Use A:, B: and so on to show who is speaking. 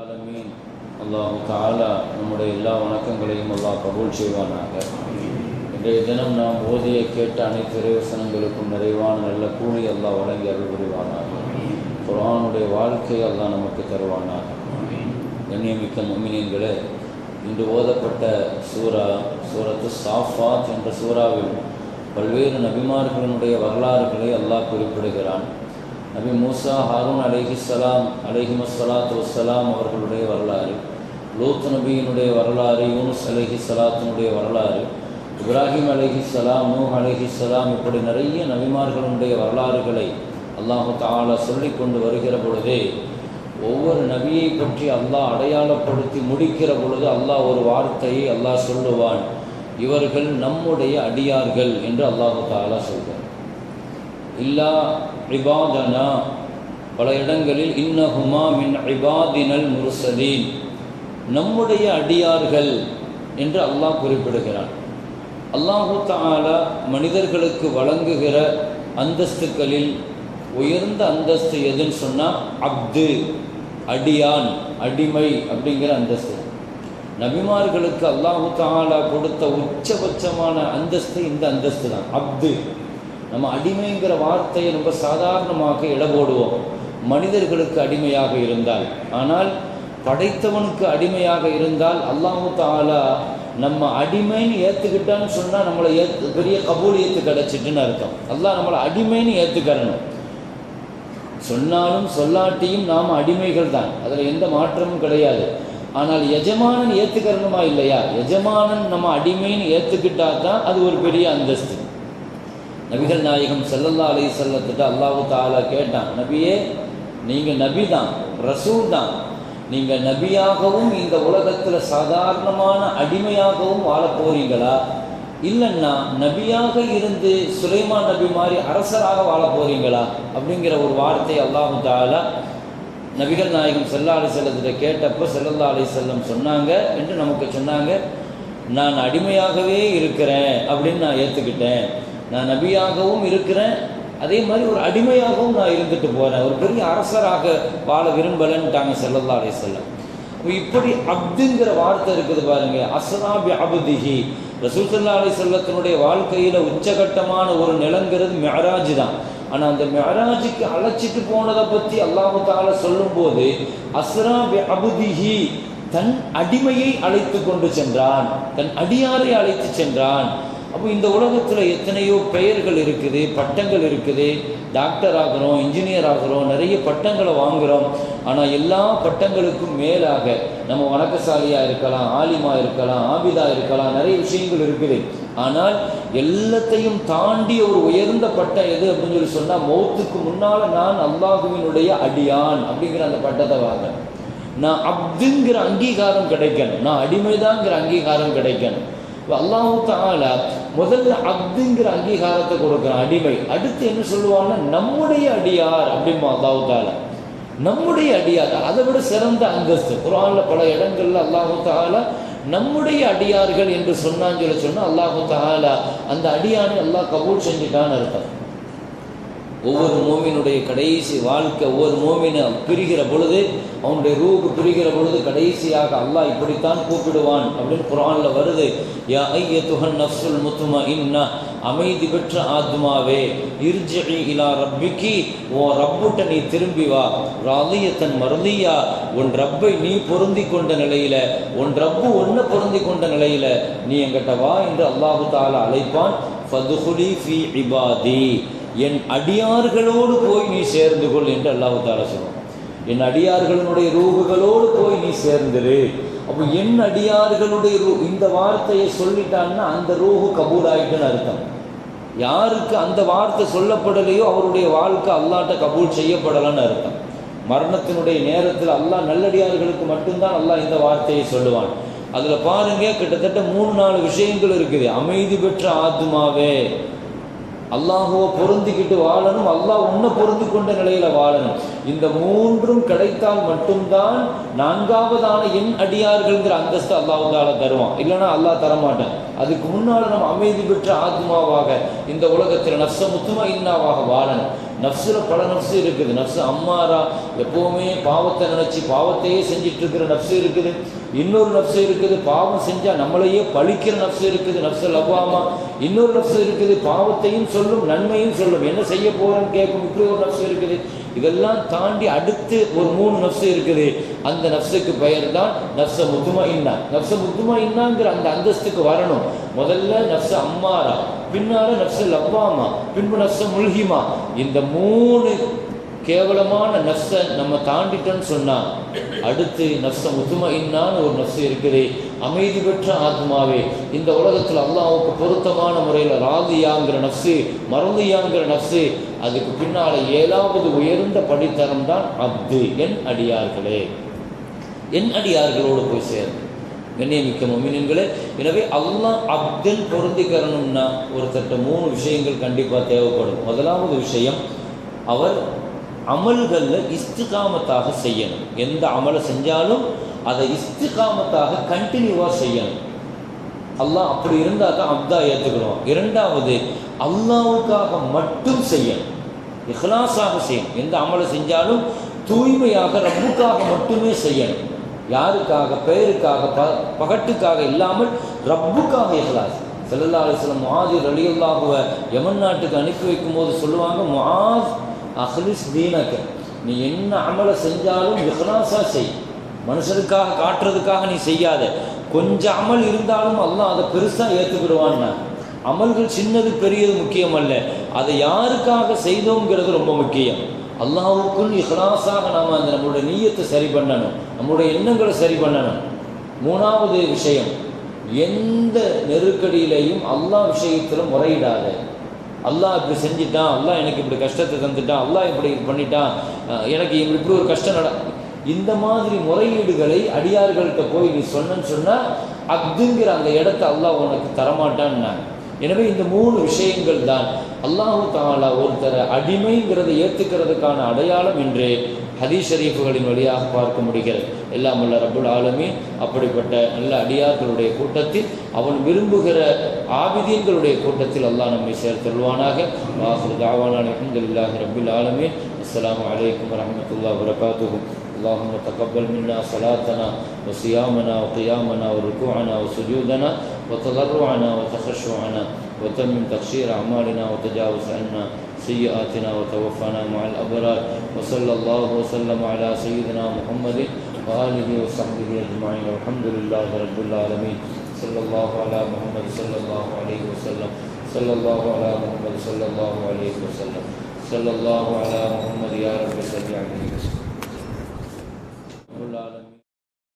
A: ஆலமீன் அல்லாஹு தாலா நம்முடைய எல்லா வணக்கங்களையும் அல்லாஹ் கபூல் செய்வானாக. இன்றைய தினம் நாம் ஓதிய கேட்ட அனைத்து இறைவசனங்களுக்கும் நிறைவான நல்ல கூலி அல்லாஹ் வழங்கி அருள் புரிவானாக. குரானுடைய வாழ்க்கையை அல்லாஹ் நமக்கு தருவானாக. கண்ணியமிக்க முமினியன்களே இன்று ஓதப்பட்ட சூரா சூரத்து சாஃபாத் என்ற சூறாவில் பல்வேறு நபிமார்களினுடைய வரலாறுகளை அல்லாஹ் குறிப்பிடுகிறான். நபி மூசா ஹாரூன் அலைஹிஸ்ஸலாம் அலைஹிமஸ்ஸலாத்து வசலாம் அவர்களுடைய வரலாறு லூத் நபியினுடைய வரலாறு யூனுஸ் அலைஹி சலாத்தினுடைய வரலாறு இப்ராஹிம் அலைஹிஸ்ஸலாம் நூஹ் சலாம் இப்படி நிறைய நபிமார்களுடைய வரலாறுகளை அல்லாஹு தாலா சொல்லி கொண்டு வருகிற பொழுதே ஒவ்வொரு நபியை பற்றி அல்லாஹ் அடையாளப்படுத்தி முடிக்கிற பொழுது அல்லாஹ் ஒரு வார்த்தையை அல்லாஹ் சொல்லுவான் இவர்கள் நம்முடைய அடியார்கள் என்று அல்லாஹு தாலா சொல்வார் இல்லா இபாதனா. பல இடங்களில் இன்னஹுமா மின் இபாதினல் முர்சதீன் நம்முடைய அடியார்கள் என்று அல்லாஹ் குறிப்பிடுகிறான். அல்லாஹு தாலா மனிதர்களுக்கு வழங்குகிற அந்தஸ்துக்களில் உயர்ந்த அந்தஸ்து எதுன்னு சொன்னால் அப்து அடியான் அடிமை அப்படிங்கிற அந்தஸ்து. நபிமார்களுக்கு அல்லாஹு தாலா கொடுத்த உச்சபட்சமான அந்தஸ்து இந்த அந்தஸ்து தான் அப்து. நம்ம அடிமைங்கிற வார்த்தையை ரொம்ப சாதாரணமாக இட போடுவோம் மனிதர்களுக்கு அடிமையாக இருந்தால். ஆனால் படைத்தவனுக்கு அடிமையாக இருந்தால் அல்லாஹு தாலா நம்ம அடிமைன்னு ஏற்றுக்கிட்டான்னு சொன்னால் நம்மளை ஏத்து பெரிய கபூலியத்து கிடச்சிட்டுன்னு அர்த்தம். அல்லாஹ் நம்மளை அடிமைன்னு ஏற்றுக்கிறணும் சொன்னாலும் சொல்லாட்டியும் நாம் அடிமைகள் தான். அதில் எந்த மாற்றமும் கிடையாது. ஆனால் எஜமானன் ஏற்றுக்கிறணுமா இல்லையா? எஜமானன் நம்ம அடிமைன்னு ஏற்றுக்கிட்டா தான் அது ஒரு பெரிய அந்தஸ்து. நபிகள் நாயகம் செல்லல்லா அலி செல்லத்திட்ட அல்லாஹு தாலா கேட்டான் நபியே நீங்கள் நபி தான் ரசூல் தான். நீங்கள் நபியாகவும் இந்த உலகத்தில் சாதாரணமான அடிமையாகவும் வாழ போகிறீங்களா இல்லைன்னா நபியாக இருந்து சுலைமான் நபி மாதிரி அரசராக வாழ போறீங்களா? அப்படிங்கிற ஒரு வார்த்தை அல்லாஹு தாலா நபிகள் நாயகம் செல்லா அலி செல்லத்திட்ட கேட்டப்போ செல்லல்லா அலி செல்லம் சொன்னாங்க என்று நமக்கு சொன்னாங்க. நான் அடிமையாகவே இருக்கிறேன் அப்படின்னு நான் ஏற்றுக்கிட்டேன் நான் நபியாகவும் இருக்கிறேன். அதே மாதிரி ஒரு அடிமையாகவும் நான் இருந்துட்டு போகிறேன் ஒரு பெரிய அரசராக வாழ விரும்பலைன்ட்டாங்க செல்லல்லா அலே செல்லம் இப்படி அப்துங்கிற வார்த்தை இருக்குது பாருங்க. அசனாபி அபுதிஹி. ரசூசல்லா அலி செல்லத்தினுடைய வாழ்க்கையில் உச்சகட்டமான ஒரு நிலங்கிறது மெஹராஜ் தான். ஆனால் அந்த மெஹராஜுக்கு அழைச்சிட்டு போனதை பற்றி அல்லாஹு தால சொல்லும்போது அஸ்ரா அபுதிஹி தன் அடிமையை அழைத்து கொண்டு சென்றான். தன் அடியாரை அழைத்து சென்றான். அப்போ இந்த உலகத்தில் எத்தனையோ பெயர்கள் இருக்குது பட்டங்கள் இருக்குது. டாக்டர் ஆகிறோம் இன்ஜினியர் ஆகிறோம் நிறைய பட்டங்களை வாங்குகிறோம் ஆனால் எல்லா பட்டங்களுக்கும் மேலாக நம்ம வணக்கசாலியாக இருக்கலாம் ஆலிமா இருக்கலாம் ஆபிதா இருக்கலாம் நிறைய விஷயங்கள் இருக்குது. ஆனால் எல்லாத்தையும் தாண்டி ஒரு உயர்ந்த பட்டம் எது அப்படின்னு சொல்லி சொன்னால் மௌத்துக்கு முன்னால் நான் அல்லாஹுவினுடைய அடியான் அப்படிங்கிற அந்த பட்டத்தை வாங்க நான் அப்துங்கிற அங்கீகாரம் கிடைக்கணும். நான் அடிமைதாங்கிற அங்கீகாரம் கிடைக்கணும். இப்போ அல்லாஹு முதல்ல அப்துங்கிற அங்கீகாரத்தை கொடுக்குறான் அடிமை. அடுத்து என்ன சொல்லுவான்னா நம்முடைய அடியார் அப்படிமா அல்லாவுத்தால நம்முடைய அடியார் அதை விட சிறந்த அந்தஸ்து. குரானில் பல இடங்கள்ல அல்லாஹு தால நம்முடைய அடியார்கள் என்று சொன்னான்னு சொல்லி சொன்னால் அல்லாஹு தாலா அந்த அடியானை அல்லாஹ் கபூல் செஞ்சுட்டான்னு அர்த்தம். ஒவ்வொரு மோமினுடைய கடைசி வாழ்க்கை ஒவ்வொரு மோமினை பிரிகிற பொழுது அவனுடைய ரூக்கு பிரிகிற பொழுது கடைசியாக அல்லாஹ் இப்படித்தான் கூப்பிடுவான் அப்படின்னு குரானில் வருது. யா ஐய துஹன் நஃப்சுல் முத்துமா இன்னா அமைதி பெற்ற ஆத்மாவே இர்ஜி இலா ரப்பிக்கு ஓ ரப்புட்ட நீ திரும்பி வா ராலியத்தன் மருதியா உன் ரப்பை நீ பொருந்தி கொண்ட நிலையில உன் ரப்பு ஒன்று பொருந்தி கொண்ட நிலையில நீ எங்கிட்ட வா என்று அல்லாஹு தாலா அழைப்பான். ஃபதுஹுலி ஃபி இபாதி. என் அடியார்களோடு போய் நீ சேர்ந்து கொள் என்று அல்லாஹு தாலா சொல்லுவான். என் அடியார்களுடைய ரூகுகளோடு போய் நீ சேர்ந்துரு. அப்போ என் அடியார்களுடைய ரூ இந்த வார்த்தையை சொல்லிட்டான்னா அந்த ரூஹு கபூராயிட்டுன்னு அர்த்தம். யாருக்கு அந்த வார்த்தை சொல்லப்படலையோ அவருடைய வாழ்க்கை அல்லாட்ட கபூல் செய்யப்படலைன்னு அர்த்தம். மரணத்தினுடைய நேரத்தில் அல்லாஹ் நல்லடியார்களுக்கு மட்டும்தான் அல்லாஹ் இந்த வார்த்தையை சொல்லுவான். அதில் பாருங்க கிட்டத்தட்ட மூணு நாலு விஷயங்கள் இருக்குது. அமைதி பெற்ற ஆத்மாவே அல்லாஹுவை பொருந்திக்கிட்டு வாழணும் அல்லாஹ் உன்னை பொருந்தி கொண்ட நிலையில வாழணும். இந்த மூன்றும் கிடைத்தால் மட்டும்தான் நான்காவதான என் அடியார்கள்ங்கிற அந்தஸ்து அல்லாஹால தருவான். இல்லைன்னா அல்லாஹ் தரமாட்டேன். அதுக்கு முன்னால் நம்ம அமைதி பெற்ற ஆத்மாவாக இந்த உலகத்தில் நஷ்ட முத்துமா இன்னாவாக வாழணும். நஃப்ஸில் பல நஃப்ஸு இருக்குது. நஃப்ஸு அம்மாரா எப்போவுமே பாவத்தை நினச்சி பாவத்தையே செஞ்சிட்டு இருக்கிற நஃப்ஸு இருக்குது. இன்னொரு நஃப்ஸு இருக்குது பாவம் செஞ்சால் நம்மளையே பழிக்கிற நஃப்ஸு இருக்குது. நஃப்ஸு லவ்வாமா இன்னொரு நஃப்ஸு இருக்குது பாவத்தையும் சொல்லும் நன்மையும் சொல்லும். என்ன செய்ய போகிறேன்னு கேட்கும் இப்படி ஒரு நஃப்ஸு இருக்குது. இதெல்லாம் தாண்டி அடுத்து ஒரு மூணு நப்சு இருக்குது. அந்த நப்சுக்கு பெயர் தான் நப்ச முத்துமா இன்னா நப்ச முத்துமா இன்னாங்கிற அந்த அந்தஸ்துக்கு வரணும். முதல்ல நப்ச அம்மாரா பின்னால நப்ச லவ்வாமா பின்பு நப்ச முழுகிமா இந்த மூணு கேவலமான நஃப்ஸை நம்ம தாண்டிட்டோன்னு சொன்னால் அடுத்து நஃப்ஸ முத்தும இன்னான்னு ஒரு நஃப்ஸு இருக்குது. அமைதி பெற்ற ஆத்மாவே. இந்த உலகத்தில் அல்லாவுக்கு பொருத்தமான முறையில் ராதியாங்கிற நஃப்ஸு மறந்தியாங்கிற நஃப்ஸு அதுக்கு பின்னால் ஏழாவது உயர்ந்த படித்தரம் தான் அப்து. என் அடியார்களே. என் அடியார்களோடு போய் சேரும். கண்ணியமிக்க மொமினன்களே எனவே அல்லாஹ் அப்தன் பொருந்திக்கிறணும்னா ஒருத்தட்ட மூணு விஷயங்கள் கண்டிப்பாக தேவைப்படும். முதலாவது விஷயம் அவர் அமல்களில் இஸ்திகாமத்தாக செய்யணும். எந்த அமலை செஞ்சாலும் அதை இஸ்திகாமத்தாக கண்டினியூவாக செய்யணும். அல்லாஹ் அப்படி இருந்தால் தான் அப்தா ஏற்றுக்கணும் இரண்டாவது அல்லாவுக்காக மட்டும் செய்யணும். இஹ்லாஸாக செய்யணும். எந்த அமலை செஞ்சாலும் தூய்மையாக ரப்புக்காக மட்டுமே செய்யணும். யாருக்காக பெயருக்காக ப பகட்டுக்காக இல்லாமல் ரப்புக்காக இஹ்லாஸ். செல்லல்லா அலிஸ்லாம் முஹாதிர் அலியுல்லாஹுவ யமன் நாட்டுக்கு அனுப்பி வைக்கும்போது சொல்லுவாங்க முஹாஸ் அஹ்லிஸ் தீனக்க. நீ என்ன அமலை செஞ்சாலும் இஹ்லாஸாக செய். மனுஷனுக்காக காட்டுறதுக்காக நீ செய்யாத. கொஞ்சம் அமல் இருந்தாலும் அல்லாஹ் அதை பெருசாக ஏற்றுக்கிடுவான்னா அமல்கள் சின்னது பெரியது முக்கியம் அல்ல அதை யாருக்காக செய்தோங்கிறது ரொம்ப முக்கியம். அல்லாஹுக்குள் இஹ்லாஸாக நாம் அந்த நம்மளுடைய நீயத்தை சரி பண்ணணும். நம்மளுடைய எண்ணங்களை சரி பண்ணணும். மூணாவது விஷயம் எந்த நெருக்கடியிலையும் அல்லா விஷயத்தில் முறையிடாத. அல்லாஹ் இப்படி செஞ்சிட்டான் அல்லாஹ் எனக்கு இப்படி கஷ்டத்தை தந்துட்டான் அல்லாஹ் இப்படி பண்ணிட்டான் எனக்கு இப்படி ஒரு கஷ்டம் நட இந்த மாதிரி முறையீடுகளை அடியார்கள்ட்ட போய் நீ சொன்னன்னு சொன்னால் அப்துங்கிற அந்த இடத்த அல்லாஹ் உனக்கு தரமாட்டான்னாங்க. எனவே இந்த மூணு விஷயங்கள் தான் அல்லாஹு தாலா ஒருத்தரை அடிமைங்கிறதை ஏற்றுக்கிறதுக்கான அடையாளம் என்று ஹதீஸ் ஷரீஃபுகளின் வழியாக பார்க்க முடிகிறது. எல்லாம் உள்ள ரபுல் ஆலமி அப்படிப்பட்ட நல்ல அடியார்களுடைய கூட்டத்தில் அவன் விரும்புகிற ஆபிதீன்களுடைய கூட்டத்தில் அல்லாஹ் நம்மை சேர்த்தருள்வானாக வாஹுர் தாவான அலமதுல்லாஹி ரப்புல் ஆலமீன். அஸ்ஸலாமு அலைக்கும் வரஹ்மத்துல்லாஹி வபரகாத்துஹு. اللهم تقبل منا صلاتنا وصيامنا وقيامنا وركوعنا وسجودنا وتضرعنا وتخشعنا وتمم تقشير أعمالنا وتجاوز عنا سيئاتنا وتوفنا مع الأبرار وصلى الله وسلم على سيدنا محمد وآله وصحبه أجمعين والحمد لله رب العالمين صلى الله على محمد صلى الله عليه وسلم صلى الله على محمد صلى الله عليه وسلم صلى الله على محمد يا رب صل عليه